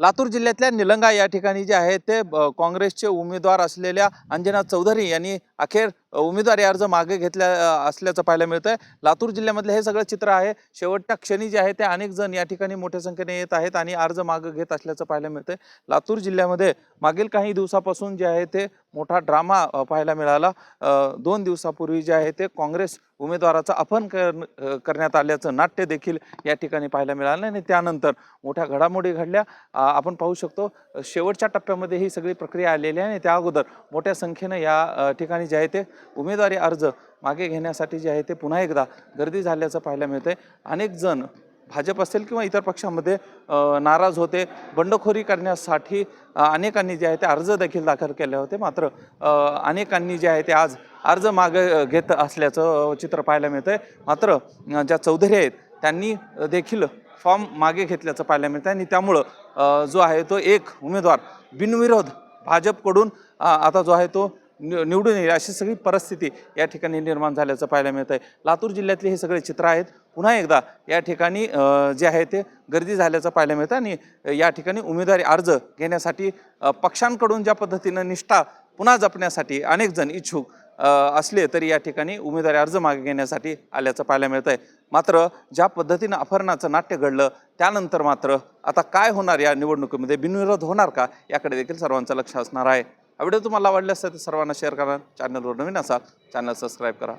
लातूर जिल्ह्यातल्या निलंगा या ठिकाणी जे आहे ते ब- काँग्रेसचे उमेदवार असलेल्या अंजना चौधरी यांनी अखेर उमेदवारी अर्ज मागे घेतल्या असल्याचं पाहायला मिळतंय. लातूर जिल्ह्यामधलं हे सगळं चित्र आहे. शेवटच्या क्षणी जे आहे ते अनेक जण या ठिकाणी मोठ्या संख्येने येत आहेत आणि अर्ज मागे घेत असल्याचं पाहायला मिळतंय. लातूर जिल्ह्यामध्ये मागील काही दिवसापासून जे आहे ते मोठा ड्रामा पाहायला मिळाला. दोन दिवसापूर्वी जे आहे ते काँग्रेस उमेदवाराचं अपहरण कर करण्यात आल्याचं नाट्य देखील या ठिकाणी पाहायला मिळालं आणि त्यानंतर मोठ्या घडामोडी घडल्या. आपण पाहू शकतो शेवटच्या टप्प्यामध्ये ही सगळी प्रक्रिया आलेली आहे आणि त्या अगोदर मोठ्या संख्येनं या ठिकाणी जे आहे ते उमेदवारी अर्ज मागे घेण्यासाठी जे आहे ते पुन्हा एकदा गर्दी झाल्याचं पाहायला मिळतंय. अनेक जण भाजप असेल किंवा इतर पक्षामध्ये नाराज होते बंडखोरी करण्यासाठी अनेकांनी जे आहे ते अर्ज देखील दाखल केले होते. मात्र अनेकांनी जे आहे ते आज अर्ज मागे घेत असल्याचं चित्र पाहायला मिळतंय. मात्र ज्या चौधरी आहेत त्यांनी देखील फॉर्म मागे घेतल्याचं पाहायला मिळतं आणि त्यामुळं जो आहे तो एक उमेदवार बिनविरोध भाजपकडून आता जो आहे तो नि- निवडून येईल अशी सगळी परिस्थिती या ठिकाणी निर्माण झाल्याचं पाहायला मिळत आहे लातूर जिल्ह्यातले हे सगळे चित्र आहेत. पुन्हा एकदा या ठिकाणी जे आहे ते गर्दी झाल्याचं पाहायला मिळतं आणि या ठिकाणी उमेदवारी अर्ज घेण्यासाठी पक्षांकडून ज्या पद्धतीनं निष्ठा पुन्हा जपण्यासाठी अनेक जण इच्छुक असले तरी या ठिकाणी उमेदवारी अर्ज मागे घेण्यासाठी आल्याचं पाहायला मिळतंय. मात्र ज्या पद्धतीनं अपहरणाचं नाट्य घडलं त्यानंतर मात्र आता काय होणार या निवडणुकीमध्ये? बिनविरोध होणार का? याकडे देखील सर्वांचं लक्ष असणार आहे. हा व्हिडिओ तुम्हाला आवडला असेल तर सर्वांना शेअर करा. चॅनलवर नवीन असाल चॅनल सबस्क्राईब करा.